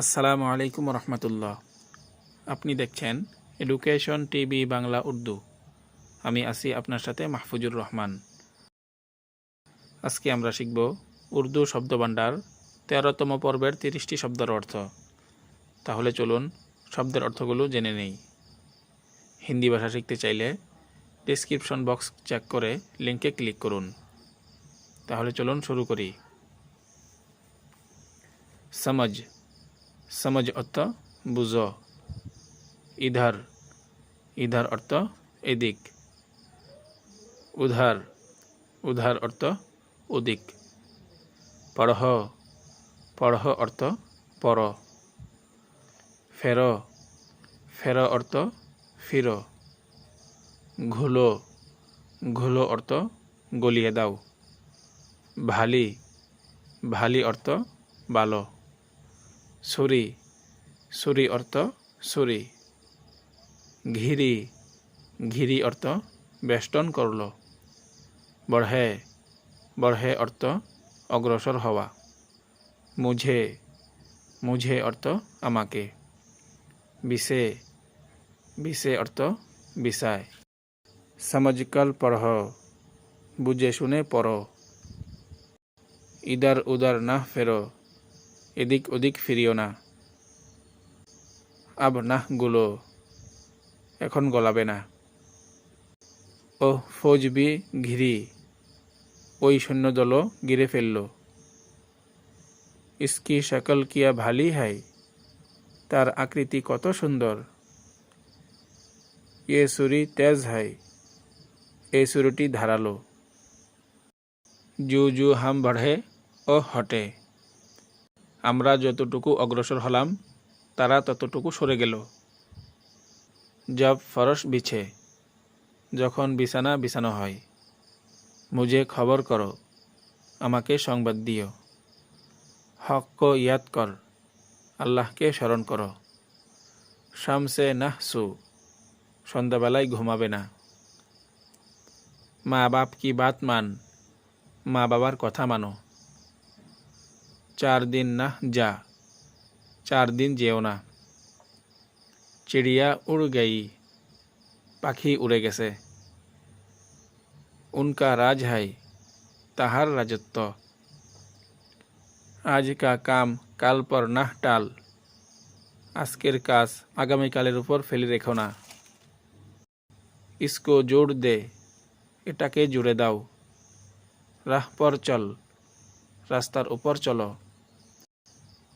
আসসালামু আলাইকুম রহমতুল্লাহ আপনি দেখছেন এডুকেশন টিভি বাংলা উর্দু। আমি আছি আপনার সাথে মাহফুজুর রহমান। আজকে আমরা শিখব উর্দু শব্দভাণ্ডার, তেরোতম পর্বের তিরিশটি শব্দের অর্থ। তাহলে চলুন শব্দের অর্থগুলো জেনে নেই। হিন্দি ভাষা শিখতে চাইলে ডিসক্রিপশন বক্স চেক করে লিঙ্কে ক্লিক করুন। তাহলে চলুন শুরু করি। সমাজ সমজ অর্থ বুঝ। ইধার ইধার অর্থ এদিক। উধার উধার অর্থ উদিক পড়হ পড়হ অর্থ পর। ফের ফের অর্থ ফির। ঘুলো ঘুলো অর্থ গলিয়ে দাও। ভালি ভালি অর্থ বালো। ছুরি ছুরি অর্থ ছুরি ঘিরি ঘিরি অর্থ বেষ্টন করল। বঢ়ে বঢ়ে অর্থ অগ্রসর হওয়া। মুঝে মুঝে অর্থ আমাকে। বিশে বিশে অর্থ বিষায়। সামাজিকাল পড়হ বুঝে শুনে পড়ো ইদার উদার না ফেরো এদিক ওদিক ফিরিও না। আব নাহগুলো, এখন গলাবে না। ও ফৌজবি ঘিরি। ওই সৈন্য দলও গিরে ফেলল। ইস্কি সকল কিয়া ভালি হাই তার আকৃতি কত সুন্দর। এ সুরি তেজ হাই এ সুরটি ধারালো। জু জু হাম বাড়ে ও হটে। আমরা যতটুকু অগ্রসর হলাম, তারা ততটুকু সরে গেল। জব ফরস বিছে, যখন বিছানা বিছানো হয়, মুঝে খবর করো, আমাকে সংবাদ দিও। হককে ইয়াদ কর, আল্লাহকে স্মরণ করো। শামসে নাহ সু সন্ধ্যাবেলায় ঘুমাবে না। মা বাপ কি বাত মান মা বাবার কথা মানো। চার দিন না যা চার দিন যেও না। চিড়িয়া উড় গেই, পাখি উড়ে গেছে। উনকা রাজ হাই, তাহার রাজত্ব। আজ কা কাম কাল পর নাহ টাল, আজকের কাজ আগামীকালের উপর ফেলে রেখো না। ইসকো জোর দে, এটাকে জুড়ে দাও। রাহ পর চল, রাস্তার উপর চলো।